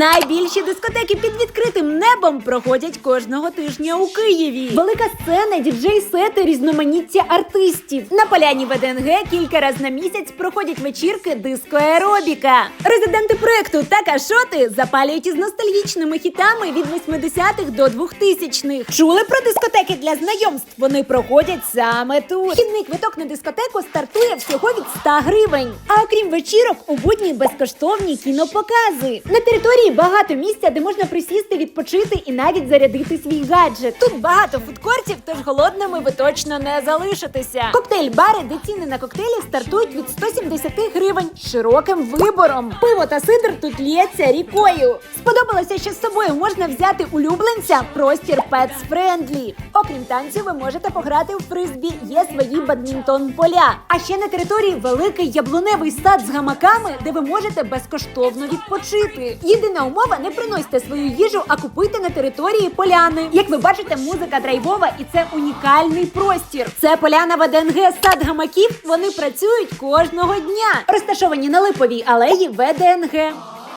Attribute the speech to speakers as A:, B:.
A: Найбільші дискотеки під відкритим небом проходять кожного тижня у Києві. Велика сцена, діджей-сети, різноманіття артистів. На поляні ВДНГ кілька разів на місяць проходять вечірки диско-аеробіка. Резиденти проекту «Така що ти» запалюють із ностальгічними хітами від 80-х до 2000-х. Чули про дискотеки для знайомств? Вони проходять саме тут. Вхідний квиток на дискотеку стартує всього від 100 гривень. А окрім вечірок, у будні безкоштовні кінопокази. На території багато місця, де можна присісти, відпочити і навіть зарядити свій гаджет. Тут багато фудкортів, тож голодними ви точно не залишитеся. Коктейль-бари, де ціни на коктейлі стартують від 170 гривень з широким вибором. Пиво та сидр тут лється рікою. Сподобалося, що з собою можна взяти улюбленця простір Pets Friendly. Окрім танцю, ви можете пограти в фризбі, є свої бадмінтон поля. А ще на території великий яблуневий сад з гамаками, де ви можете безкоштовно відпочити. Єдина умова не приносьте свою їжу, а купуйте на території поляни. Як ви бачите, музика драйвова і це унікальний простір. Це поляна ВДНГ сад гамаків. Вони працюють кожного дня. Розташовані на липовій алеї ВДНГ.